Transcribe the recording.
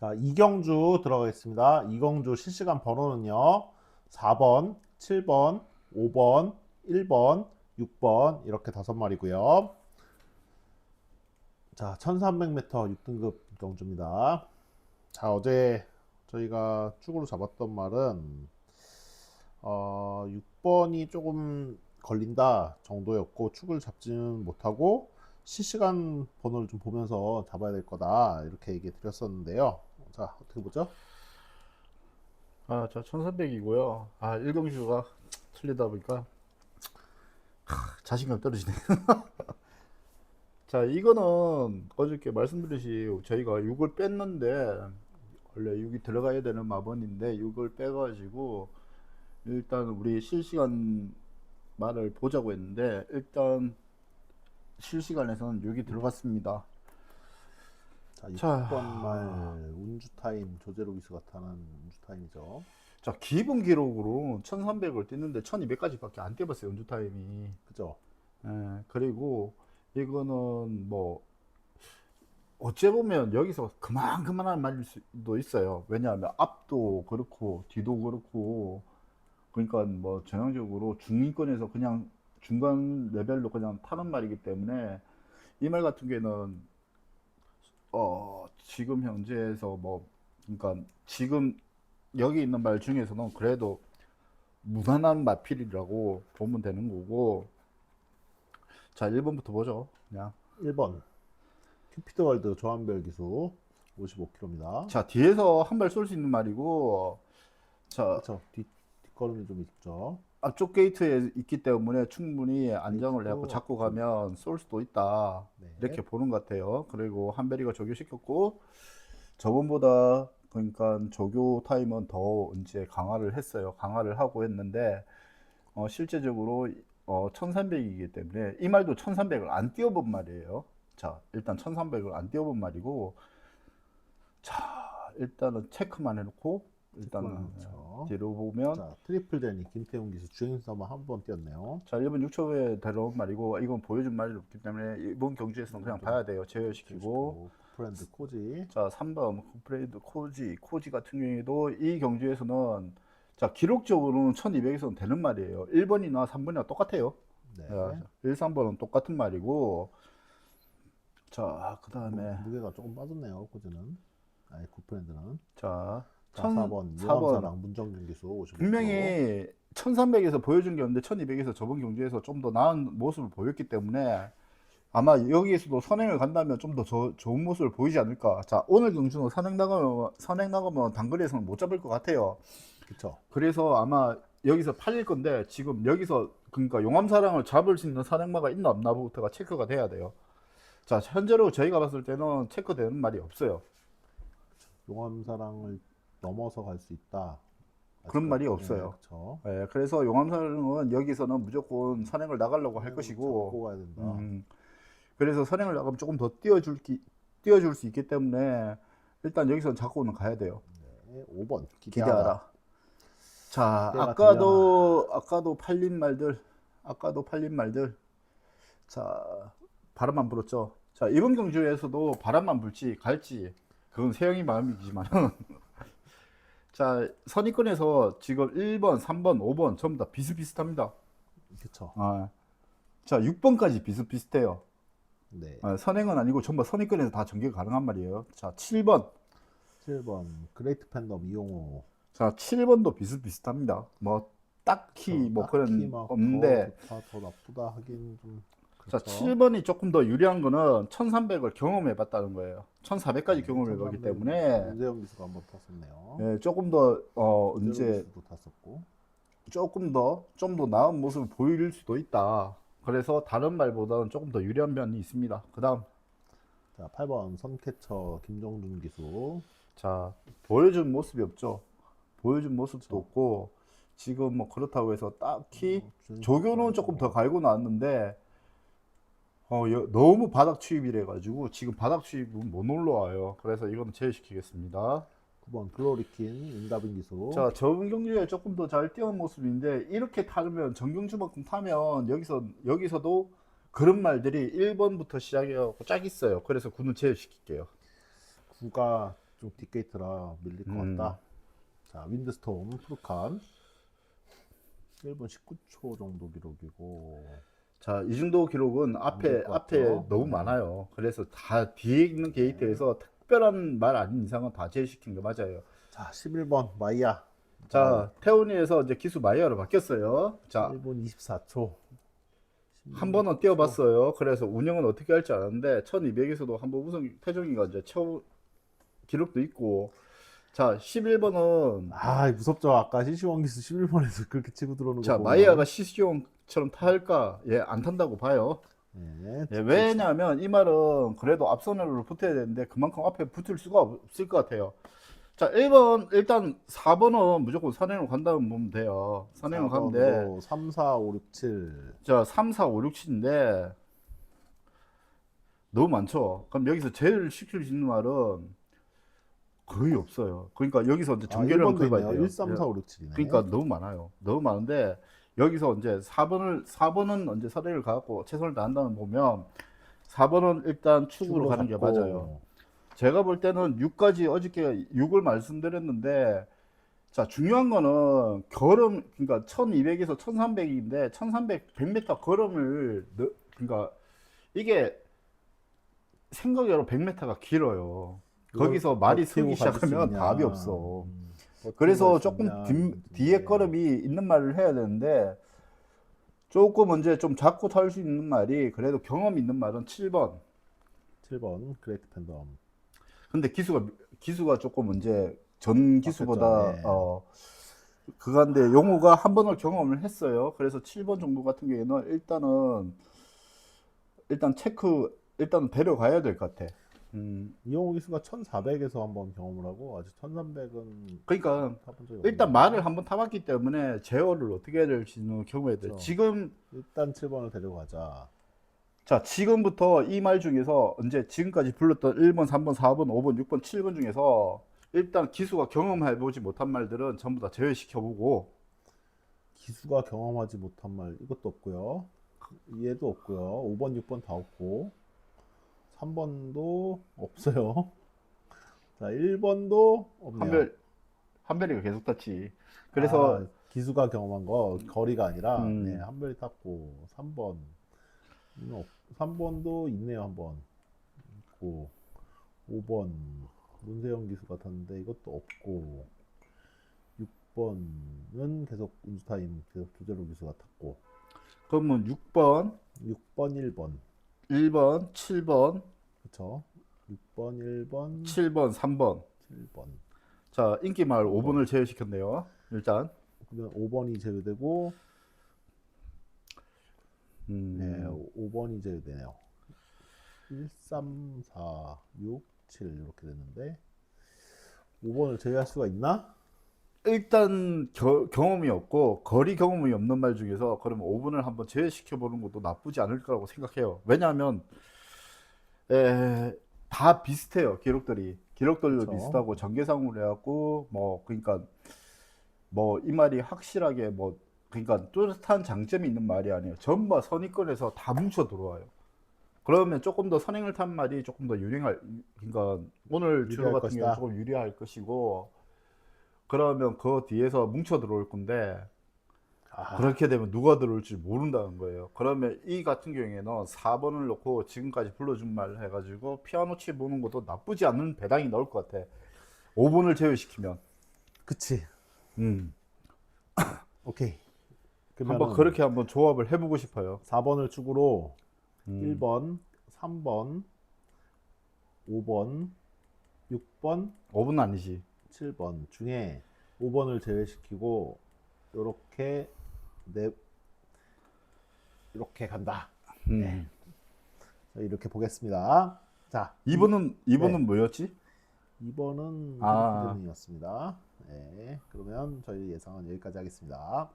자, 이경주 들어가겠습니다. 이경주 실시간 번호는요. 4번, 7번, 5번, 1번, 6번 이렇게 다섯 마리고요. 자, 1300m 6등급 경주입니다. 자, 어제 저희가 축으로 잡았던 말은 어, 6번이 조금 걸린다 정도였고 축을 잡지는 못하고 실시간 번호를 좀 보면서 잡아야 될 거다 이렇게 얘기 드렸었는데요. 자, 어떻게 보죠? 아, 저 1300이고요. 아, 일경주가 틀리다 보니까 하, 자신감 떨어지네. 자, 이거는 어저께 말씀드렸듯이 저희가 6을 뺐는데 원래 6이 들어가야 되는 마번인데 6을 빼가지고 일단 우리 실시간 말을 보자고 했는데 일단 실시간에서는 6이 들어갔습니다. 자, 자. 6번 말 운주 타임 조제로 기수 같다는 운주 타임이죠. 자, 기본 기록으로 1300을 뛰는데 1200까지밖에 안 뛰어봤어요, 연주 타임이. 그죠? 예, 그리고 이거는 뭐 어째 보면 여기서 그만 그만한 말일 수도 있어요. 왜냐하면 앞도 그렇고 뒤도 그렇고 그러니까 뭐 전형적으로 중위권에서 그냥 중간 레벨로 그냥 타는 말이기 때문에 이 말 같은 경우에는 어 지금 현재에서 뭐 그러니까 지금 여기 있는 말 중에서는 그래도 무난한 마필이라고 보면 되는 거고 자 1번부터 보죠 그냥 1번 큐피드 월드 조한별 기수 55km입니다. 자 뒤에서 한 발 쏠 수 있는 말이고 자 그렇죠. 뒷, 뒷걸음이 좀 있죠. 앞쪽 게이트에 있기 때문에 충분히 안정을 게이트도 내고 잡고 가면 쏠 수도 있다. 네. 이렇게 보는 것 같아요. 그리고 한베리가 조교시켰고 저번보다 그러니까 조교 타임은 더 이제 강화를 했어요. 강화를 하고 했는데 어, 실제적으로 어, 1300이기 때문에 이 말도 1300을 안 띄워본 말이에요. 자 일단 1300을 안 띄워본 말이고 자 일단은 체크만 해놓고 일단은 그렇죠. 뒤로 보면 자, 트리플 데니 김태훈 기수 주행수만 한 번 뛰었네요. 자, 1번 6초에 데려온 말이고 이건 보여준 말이 없기 때문에 이번 경주에서는 그냥 봐야 돼요. 제외시키고. 프렌드 코지. 자, 3번 쿠프레이드 코지. 코지 같은 경우에도 이 경주에서는 자, 기록적으로는 1200에서는 되는 말이에요. 1번이나 3번이나 똑같아요. 네. 자, 1, 3번은 똑같은 말이고 자, 그 다음에 무게가 조금 빠졌네요. 코지는. 아니 구프렌드는. 자, 자, 천- 4번 사 번. 유황사랑 문정균 기수 55km. 분명히 1300에서 보여준 게 없는데 1200에서 저번 경주에서 좀 더 나은 모습을 보였기 때문에 아마 여기에서도 선행을 간다면 좀 더 좋은 모습을 보이지 않을까. 자, 오늘 경주는 선행 나가면, 선행 나가면 단거리에서는 못 잡을 것 같아요. 그렇죠. 그래서 아마 여기서 팔릴 건데 지금 여기서 그러니까 용암사랑을 잡을 수 있는 선행마가 있나 없나부터가 체크가 돼야 돼요. 자, 현재로 저희가 봤을 때는 체크되는 말이 없어요. 용암사랑을 넘어서 갈 수 있다. 그런 말이 없어요. 그렇죠. 예, 그래서 용암사랑은 여기서는 무조건 선행을 나가려고 할 것이고 잡고 가야 된다. 음, 그래서 선행을 나가면 조금 더 띄워줄, 기, 띄워줄 수 있기 때문에 일단 여기서 잡고는 가야 돼요. 네, 5번 기대하라. 기대하라. 자, 아까도 아까도 팔린 말들, 아까도 팔린 말들. 자, 바람만 불었죠. 자, 이번 경주에서도 바람만 불지 갈지 그건 세영이 마음이지만. 자, 선입권에서 지금 1번, 3번, 5번 전부 다 비슷비슷합니다. 그렇죠. 아, 자, 6번까지 비슷비슷해요. 네. 아, 선행은 아니고 전부 선입권에서 다 전개가 가능한 말이에요. 자, 7번. 7번 그레이트 팬덤 이용호. 자, 7번도 비슷비슷합니다. 뭐 딱히 뭐 딱히 그런 막 없는데 더 좋다 더 나쁘다 하긴 좀 자, 그렇죠. 7번이 조금 더 유리한 거는 1300을 경험해 봤다는 거예요. 1400까지 경험해 봤기 때문에 문재영 기수가 한번 탔었네요. 예, 조금 더 어, 기수도 탔었고. 조금 더 좀 더 나은 모습을 보일 수도 있다. 그래서 다른 말보다는 조금 더 유리한 면이 있습니다. 그다음 자, 8번 선캐쳐 김정준 기수. 자, 보여준 모습이 없죠. 보여준 모습도 그렇죠. 없고 지금 뭐 그렇다고 해서 딱히 어, 준- 조교는 조금 더 갈고 나왔는데 어, 여- 너무 바닥 추입이래 가지고 지금 바닥 추입은 못 올라와요. 그래서 이거는 제외시키겠습니다. 9번 글로리킨 임다빈 기수. 자, 저번 경주에 조금 더 잘 뛰어온 모습인데 이렇게 타면 정경주만큼 타면 여기서 여기서도 그런 말들이 1번부터 시작해갖고 짝 있어요. 그래서 9는 제외시킬게요. 9가 좀 뒷게이트라 밀릴 것 음. 같다. 자, 윈드스톰 푸르칸 1분 19초 정도 기록이고 자, 이 정도 기록은 될 앞에 것 앞에? 너무 네. 많아요. 그래서 다 뒤에 있는 게이트에서 특별한 말 아닌 이상은 다 제외시킨 게 맞아요. 자, 11번 마이야. 자, 태훈이에서 이제 기수 마이어로 바뀌었어요. 자, 1분 24초. 한 번은 뛰어봤어요. 그래서 운영은 어떻게 할지 알았는데 1200에서도 한 번 우승 태종이가 이제 최후 기록도 있고 자 11번은 아, 무섭죠. 아까 시시원 기수 11번에서 그렇게 치고 들어오는 자 거. 마이아가 시시용처럼 탈까? 예, 안 탄다고 봐요. 네, 예, 왜냐하면 이 말은 그래도 앞선으로 붙어야 되는데 그만큼 앞에 붙을 수가 없을 것 같아요. 자 1번 일단 4번은 무조건 선행으로 간다면 보면 돼요. 선행으로 가면 돼. 3, 4, 5, 6, 7. 자, 3, 4, 5, 6, 7인데 너무 많죠. 그럼 여기서 제일 시킬 수 있는 말은 거의 없어요. 그러니까 여기서 이제 아, 1번도 긁어야 있네요. 돼요. 1, 3, 4, 5, 6, 7이네. 그러니까 너무 많아요. 너무 많은데 여기서 이제 4번을 4번은 언제 선행을 가고 최선을 다한다는 보면 4번은 일단 축으로 가는 게 잡고. 맞아요. 제가 볼 때는 6까지 어저께 6을 말씀드렸는데 자 중요한 거는 걸음 그러니까 1200에서 1300인데 1300 100m 걸음을 넣- 그러니까 이게 생각외로 100m가 길어요. 거기서 말이 서기 시작하면. 답이 없어. 음, 그래서 조금 뒤. 뒤에 걸음이 있는 말을 해야 되는데 조금 이제 좀 잡고 탈 수 있는 말이 그래도 경험 있는 말은 7번. 7번 그레이트 팬덤. 근데 기수가 기수가 조금 이제 전 기수보다 네. 어 그간데 용호가 한 번을 경험을 했어요. 그래서 7번 정도 같은 경우에는 일단은 일단 체크 일단 데려가야 될 것 같아. 음 이영호 기수가 1400에서 한번 경험을 하고 아직 1300은 그러니까 타본 적이 일단. 말을 한번 타봤기 때문에 제어를 어떻게 해야 될지는 경험해야 돼. 그렇죠. 지금 일단 7번을 데려가자. 자, 지금부터 이 말 중에서 이제 지금까지 불렀던 1번, 3번, 4번, 5번, 6번, 7번 중에서 일단 기수가 경험해보지 못한 말들은 전부 다 제외시켜보고 기수가 경험하지 못한 말 이것도 없고요. 얘도 없고요. 5번, 6번 다 없고 3번도 없어요. 자, 1번도 없네요. 한별 한별이가 계속 탔지. 그래서 아, 기수가 경험한 거 거리가 아니라 음. 네, 한별이 탔고 3번 3번도 있네요 한번 있고 5번 문세영 기수가 탔는데 이것도 없고 6번은 계속 운수타임 계속 조제로 기수가 탔고 그러면 6번, 6번 1번 1번, 7번, 그쵸 6번 1번 7번, 3번. 7번 자, 인기말 5번을 제외시켰네요. 일단. 그러면 5번이 제외되고 음, 네, 5번이 제외되네요. 1, 3, 4, 6, 7 이렇게 됐는데 5번을 제외할 수가 있나? 일단 겨- 경험이 없고 거리 경험이 없는 말 중에서 그러면 5분을 한번 제외시켜 보는 것도 나쁘지 않을 거라고 생각해요. 왜냐하면 에, 다 비슷해요. 기록들이 기록들도 그쵸. 비슷하고 전개상으로 해갖고 뭐 그러니까 뭐 이 말이 확실하게 뭐 그러니까 뚜렷한 장점이 있는 말이 아니에요. 전부 다 선입견에서 다 뭉쳐 들어와요. 그러면 조금 더 선행을 탄 말이 조금 더 유행할 그러니까 오늘 주로 유리할 같은 것이다. 경우 조금 유리할 것이고 그러면 그 뒤에서 뭉쳐 들어올 건데 아, 그렇게 되면 누가 들어올지 모른다는 거예요. 그러면 이 같은 경우에는 4번을 놓고 지금까지 불러준 말 해가지고 피아노 치 보는 것도 나쁘지 않은 배당이 나올 것 같아. 5번을 제외시키면. 그치. 음. 오케이. 한번 그렇게 한번 조합을 해보고 싶어요. 4번을 축으로 음. 1번, 3번, 5번, 6번, 5번 아니지. 7번 중에 5번을 제외시키고 이렇게 네 이렇게 간다. 음. 네. 자, 이렇게 보겠습니다. 자, 2번은 2번은 네. 뭐였지? 2번은 아. 헤드이었습니다. 네, 그러면 저희 예상은 여기까지 하겠습니다.